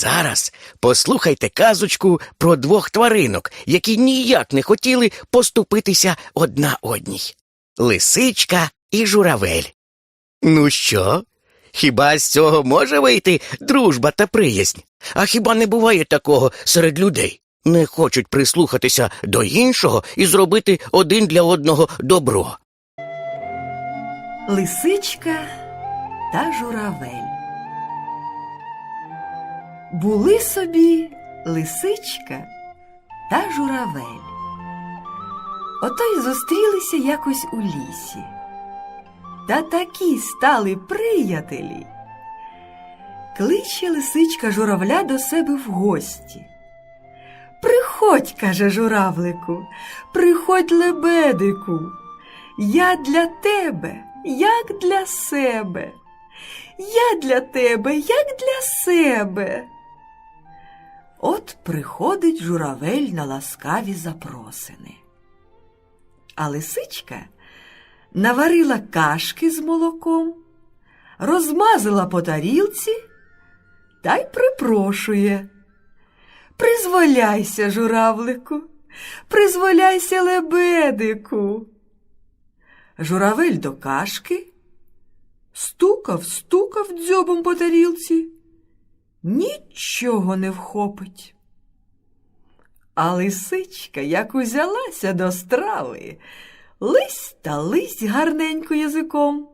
Зараз послухайте казочку про двох тваринок, які ніяк не хотіли поступитися одна одній лисичка і журавель. Ну що? Хіба з цього може вийти дружба та приязнь? А хіба не буває такого серед людей? Не хочуть прислухатися до іншого і зробити один для одного добро. Лисичка та журавель. Були собі лисичка та журавель. Ото й зустрілися якось у лісі. Та такі стали приятелі. Кличе лисичка журавля до себе в гості. Приходь, каже журавлику, приходь лебедику. Я для тебе, як для себе. Я для тебе, як для себе. Приходить журавель на ласкаві запросини. А лисичка наварила кашки з молоком, розмазала по тарілці та й припрошує. Призволяйся, журавлику, призволяйся, лебедику. Журавель до кашки, стукав, стукав дзьобом по тарілці, нічого не вхопить. А лисичка, як узялася до страви, лись та лись гарненько язиком,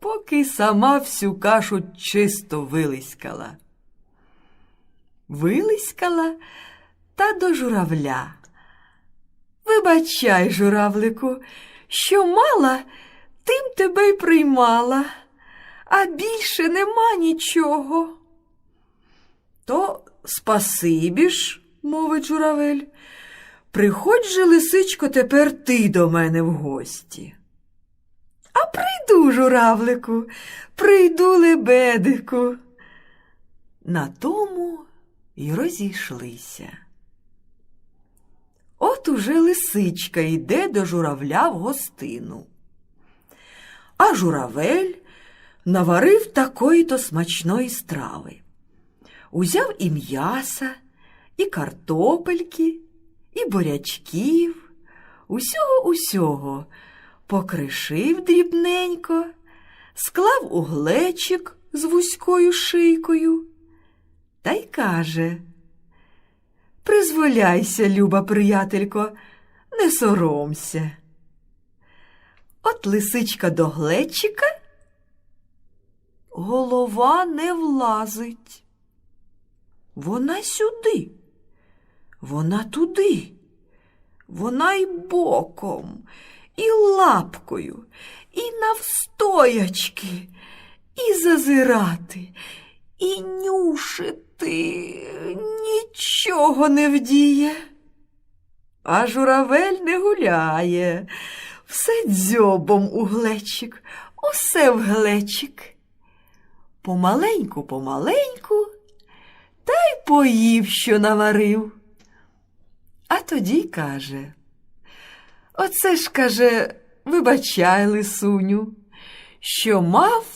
поки сама всю кашу чисто вилискала. Вилискала та до журавля. Вибачай, журавлику, що мала, тим тебе й приймала, а більше нема нічого. То спасибі ж, мовить журавель. Приходь же, лисичко, тепер ти до мене в гості. А прийду, журавлику, прийду лебедику. На тому й розійшлися. От уже лисичка йде до журавля в гостину. А журавель наварив такої то смачної страви. Узяв і м'яса, і картопельки, і бурячків, усього усього покришив дрібненько, склав у глечик з вузькою шийкою та й каже Призволяйся, люба приятелько, не соромся. От лисичка до глечика, голова не влазить. Вона сюди, вона туди, вона й боком, і лапкою, і навстоячки, і зазирати, і нюшити нічого не вдіє. А журавель не гуляє, все дзьобом у глечик, усе в глечик. Помаленьку, помаленьку, та й поїв, що наварив. А тоді каже, оце ж каже, вибачай, лисуню, що мав,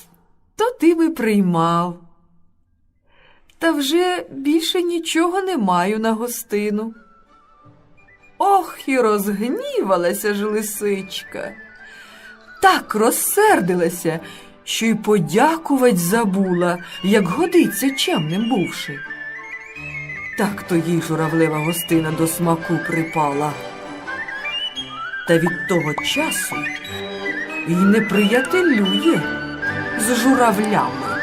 то ти би приймав. Та вже більше нічого не маю на гостину. Ох, і розгнівалася ж лисичка. Так розсердилася, що й подякувать забула, як годиться чемним бувши. Так то їй журавлева гостина до смаку припала. Та від того часу й не приятелює з журавлями.